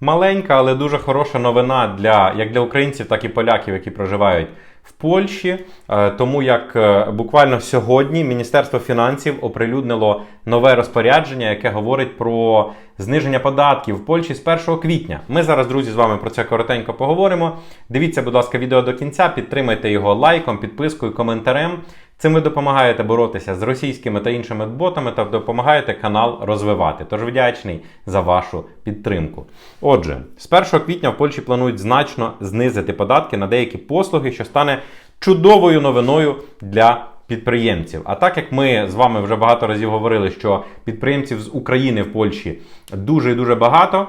Маленька, але дуже хороша новина для як для українців, так і поляків, які проживають в Польщі. Е, Тому як е, буквально сьогодні Міністерство фінансів оприлюднило нове розпорядження, яке говорить про зниження податків в Польщі з 1 квітня. Ми зараз, друзі, з вами про це коротенько поговоримо. Дивіться, будь ласка, відео до кінця, підтримайте його лайком, підпискою, коментарем. Цим ви допомагаєте боротися з російськими та іншими ботами та допомагаєте канал розвивати. Тож вдячний за вашу підтримку. Отже, з 1 квітня в Польщі планують значно знизити податки на деякі послуги, що стане чудовою новиною для підприємців. А так як ми з вами вже багато разів говорили, що підприємців з України в Польщі дуже і дуже багато.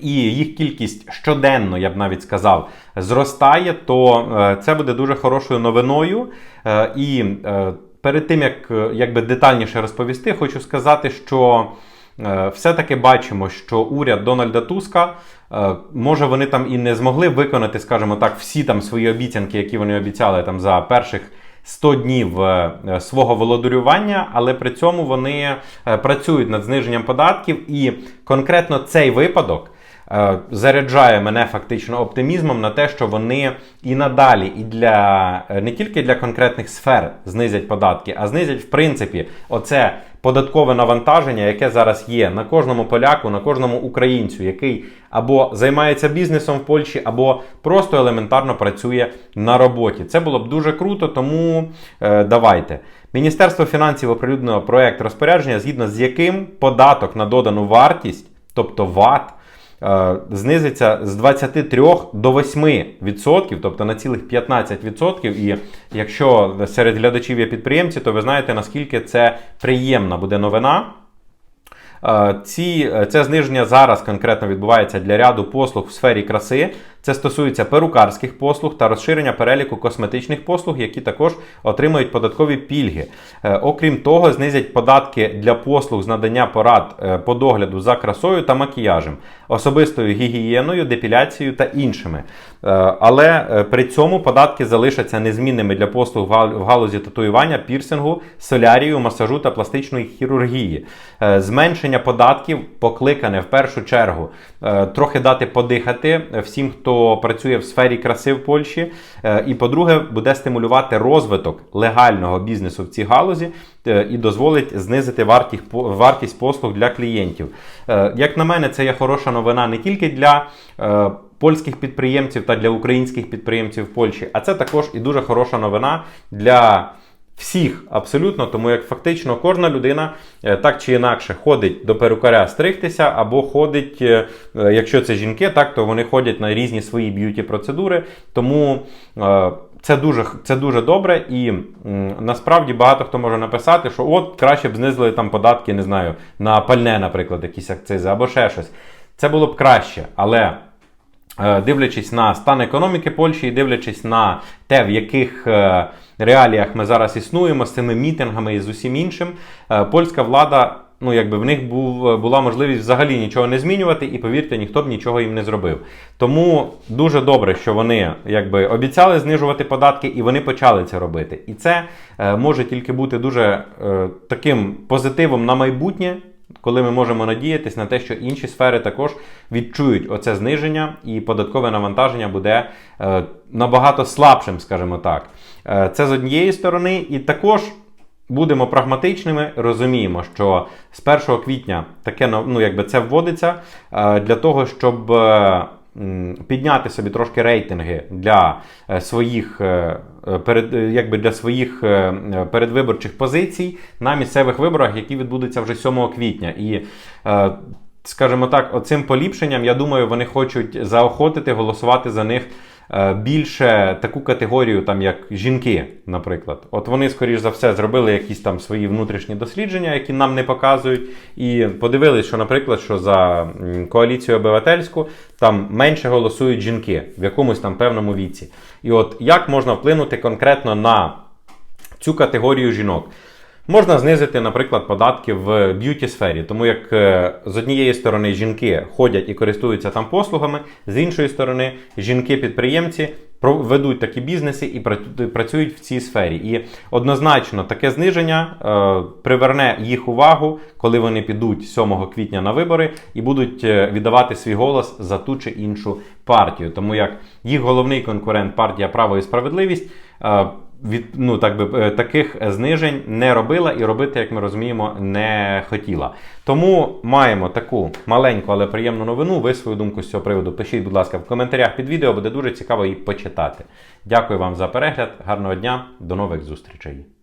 І їх кількість щоденно, я б навіть сказав, зростає, то е, це буде дуже хорошою новиною. Е, І е, перед тим як якби детальніше розповісти, хочу сказати, що все-таки бачимо, що уряд Дональда Туска, може вони там і не змогли виконати, скажімо так, всі там свої обіцянки, які вони обіцяли там за перших. 100 днів свого володарювання, але при цьому вони працюють над зниженням податків, і конкретно цей випадок заряджає мене фактично оптимізмом на те, що вони і надалі, і для е, не тільки для конкретних сфер знизять податки, а знизять в принципі оце податкове навантаження, яке зараз є на кожному поляку, на кожному українцю, який або займається бізнесом в Польщі, або просто елементарно працює на роботі. Це було б дуже круто, тому е, давайте. Міністерство фінансів оприлюднило проект розпорядження, згідно з яким податок на додану вартість, тобто ВАТ, е, знизиться з 23 до 8%, тобто на цілих 15%. І якщо серед глядачів є підприємці, то ви знаєте, наскільки це приємна буде новина. Ці, е, це зниження зараз конкретно відбувається для ряду послуг в сфері краси. Це стосується перукарських послуг та розширення переліку косметичних послуг, які також отримують податкові пільги. Е, Окрім того, знизять податки для послуг з надання порад е, по догляду за красою та макіяжем, особистою гігієною, депіляцією та іншими. Але при цьому податки залишаться незмінними для послуг в галузі татуювання, пірсингу, солярію, масажу та пластичної хірургії. Е, Зменшення податків покликане в першу чергу е, трохи дати подихати всім, хто працює в сфері краси в Польщі. Е, І, по-друге, буде стимулювати розвиток легального бізнесу в цій галузі е, і дозволить знизити вартість, послуг для клієнтів. Як на мене, це є хороша новина не тільки для польських підприємців та для українських підприємців в Польщі, а це також і дуже хороша новина для. Всіх абсолютно, тому як фактично кожна людина е, так чи інакше ходить до перукаря стригтися, або ходить, е, е, якщо це жінки, так то вони ходять на різні свої б'юті процедури. Тому це дуже, це дуже добре, і насправді багато хто може написати, що от краще б знизили там податки, не знаю, на пальне, наприклад, якісь акцизи або ще щось. Це було б краще, але. Е, Дивлячись на стан економіки Польщі і дивлячись на те, в яких е, реаліях ми зараз існуємо з цими мітингами і з усім іншим, е, польська влада, ну якби в них був, була можливість взагалі нічого не змінювати, і повірте, ніхто б нічого їм не зробив. Тому дуже добре, що вони якби обіцяли знижувати податки, і вони почали це робити. І це може тільки бути дуже таким позитивом на майбутнє коли ми можемо надіятися на те, що інші сфери також відчують оце зниження, і податкове навантаження буде е, набагато слабшим, скажімо так. Е, це з однієї сторони, і також. Будемо прагматичними, розуміємо, що з 1 квітня таке ну, якби це вводиться е, для того, щоб підняти собі трошки рейтинги для е, своїх е, е, перед, якби для своїх передвиборчих позицій на місцевих виборах, які відбудуться вже 7 квітня. І скажімо так, оцим поліпшенням, я думаю, вони хочуть заохотити голосувати за них більше таку категорію, там як жінки, наприклад. От вони, скоріш за все, зробили якісь там свої внутрішні дослідження, які нам не показують, і подивились, що, наприклад, що за коаліцію обивательську там менше голосують жінки в якомусь там певному віці. І от як можна вплинути конкретно на цю категорію жінок? Можна знизити, наприклад, податки в б'юті сфері, тому як е, з однієї сторони жінки ходять і користуються там послугами, з іншої сторони, жінки-підприємці ведуть такі бізнеси і пра- працюють в цій сфері. І однозначно таке зниження е, приверне їх увагу, коли вони підуть 7 квітня на вибори і будуть е, віддавати свій голос за ту чи іншу партію. Тому як їх головний конкурент партія Право і справедливість. е, від ну так би е, таких знижень не робила і робити, як ми розуміємо, не хотіла. Тому маємо таку маленьку, але приємну новину. Ви свою думку з цього приводу пишіть, будь ласка, в коментарях під відео буде дуже цікаво її почитати. Дякую вам за перегляд, гарного дня, до нових зустрічей.